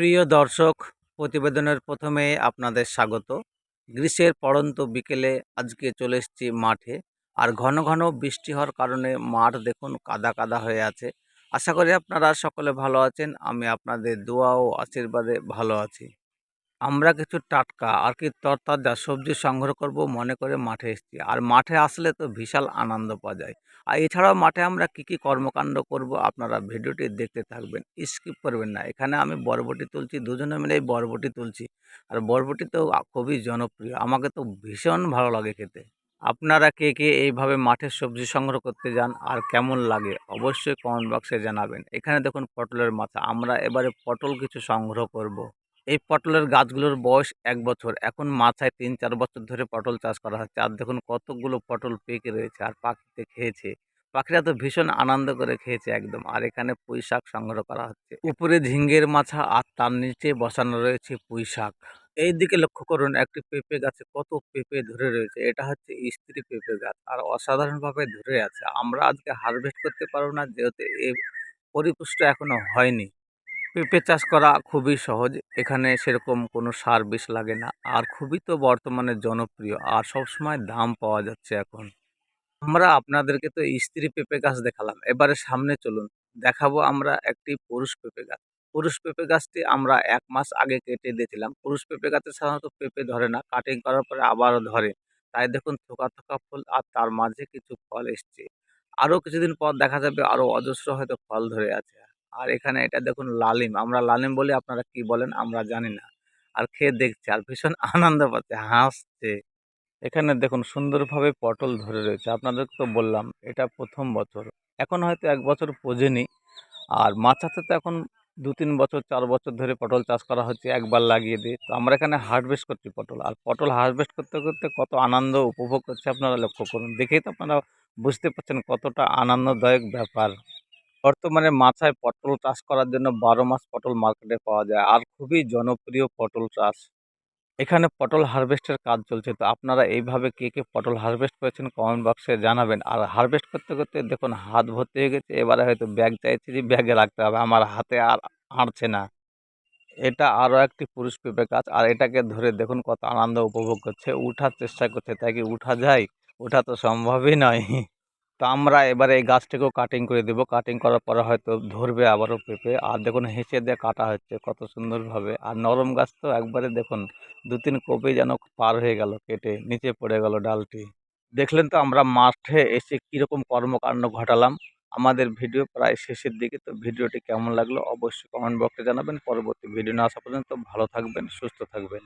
প্রিয় দর্শক, প্রতিবেদনের প্রথমে আপনাদের স্বাগত। গ্রীষ্মের পড়ন্ত বিকেলে আজকে চলে এসেছি মাঠে। আর ঘন ঘন বৃষ্টি হওয়ার কারণে মাঠ দেখুন কাদা কাদা হয়ে আছে। আশা করি আপনারা সকলে ভালো আছেন, আমি আপনাদের দোয়া ও আশীর্বাদে ভালো আছি। আমরা কিছু টাটকা আর কি তরতাজা সবজি সংগ্রহ করব মনে করে মাঠে এসেছি। আর মাঠে আসলে তো বিশাল আনন্দ পাওয়া যায়। আর এছাড়াও মাঠে আমরা কি কি কর্মকাণ্ড করব আপনারা ভিডিওটি দেখতে থাকবেন, স্কিপ করবেন না। এখানে আমি বরবটি তুলছি, দুজনে মিলে এই বরবটি তুলছি। আর বরবটি তো খুবই জনপ্রিয়, আমাকে তো ভীষণ ভালো লাগে খেতে। আপনারা কে কে এইভাবে মাঠে সবজি সংগ্রহ করতে যান আর কেমন লাগে অবশ্যই কমেন্ট বক্সে জানাবেন। এখানে দেখুন পটলের মাথা, আমরা এবারে পটল কিছু সংগ্রহ করব। এই পটলের গাছগুলোর বয়স এক বছর। এখন মাথায় তিন, চার বছর ধরে পটল চাষ করা হচ্ছে। আর দেখুন কতগুলো পটল পেকে রয়েছে আর পাখিতে খেয়েছে। পাখিরা তো ভীষণ আনন্দ করে খেয়েছে একদম। আর এখানে পুঁই শাক সংগ্রহ করা হচ্ছে। উপরে ঝিঙ্গের মাছা আর তার নিচে বসানো রয়েছে পুঁই শাক। এই দিকে লক্ষ্য করুন, একটি পেঁপে গাছে কত পেঁপে ধরে রয়েছে। এটা হচ্ছে স্ত্রী পেঁপে গাছ আর অসাধারণভাবে ধরে আছে। আমরা আজকে হারভেস্ট করতে পারব না, যেহেতু এই পরিপুষ্ট এখনও হয়নি। পেঁপে চাষ করা খুবই সহজ। এখানে সেরকম কোনো সার বিষ লাগে না। আর খুবই তো বর্তমানে জনপ্রিয়। আর সবসময় দাম পাওয়া যাচ্ছে এখন। আমরা আপনাদেরকে তো স্ত্রী পেঁপে গাছ দেখালাম। এবারে সামনে চলুন। দেখাবো আমরা একটি পুরুষ পেঁপে গাছ। পুরুষ পেঁপে গাছটি আমরা এক মাস আগে কেটে দিয়েছিলাম। পুরুষ পেঁপে গাছে সাধারণত পেঁপে ধরে না। কাটিং করার পরে আবারও ধরে। তাই দেখুন, থোকা থোকা ফুল আর তার মাঝে কিছু ফল এসছে। আরও কিছুদিন পর দেখা যাবে আরও অজস্র হয়তো ফল ধরে আছে। আর এখানে এটা দেখুন লালিম। আমরা লালিম বলি আপনারা কি বলেন আমরা জানি না। আর খেয়ে দেখছে, আর ভীষণ আনন্দ পাচ্ছে, হাসছে। এখানে দেখুন সুন্দরভাবে পটল ধরে রয়েছে। আপনাদেরকে তো বললাম, এটা প্রথম বছর। এখন হয়তো এক বছর পোজেনি। আর মাছাতে তো এখন দু তিন বছর, চার বছর ধরে পটল চাষ করা হচ্ছে, একবার লাগিয়ে দিয়ে। তো আমরা এখানে হারভেস্ট করছি পটল। আর পটল হারভেস্ট করতে করতে কত আনন্দ উপভোগ করছে আপনারা লক্ষ্য করুন। দেখেই তো আপনারা বুঝতে পারছেন কতটা আনন্দদায়ক ব্যাপার। বর্তমানে মাথায় পটল চাষ করার জন্য বারো মাস পটল মার্কেটে পাওয়া যায় আর খুবই জনপ্রিয় পটল চাষ। এখানে পটল হারভেস্টের কাজ চলছে। তো আপনারা এইভাবে কে কে পটল হারভেস্ট করেছেন কমেন্ট বক্সে জানাবেন। আর হারভেস্ট করতে করতে দেখুন, হাত ভর্তি হয়ে গেছে। এবারে হয়তো ব্যাগ চাইছি যে ব্যাগে রাখতে হবে। আমার হাতে আর আঁটছে না। এটা আরও একটি পুরুষ পেঁপে গাছ। আর এটাকে ধরে দেখুন কত আনন্দ উপভোগ করছে। উঠার চেষ্টা করছে। তাই কি উঠা যায়? ওঠা তো সম্ভবই নয়। তো আমরা এবারে এই গাছটাকেও কাটিং করে দেবো। কাটিং করার পরে হয়তো ধরবে আবারও পেঁপে। আর দেখুন হেঁচে দিয়ে কাটা হচ্ছে কত সুন্দরভাবে। আর নরম গাছ তো একবারে দেখুন দু তিন কপি যেন পার হয়ে গেল, কেটে নিচে পড়ে গেল ডালটি। দেখলেন তো আমরা মাঠে এসে কীরকম কর্মকাণ্ড ঘটালাম। আমাদের ভিডিও প্রায় শেষের দিকে। তো ভিডিওটি কেমন লাগল অবশ্যই কমেন্ট বক্সে জানাবেন। পরবর্তী ভিডিও না আসা পর্যন্ত ভালো থাকবেন, সুস্থ থাকবেন।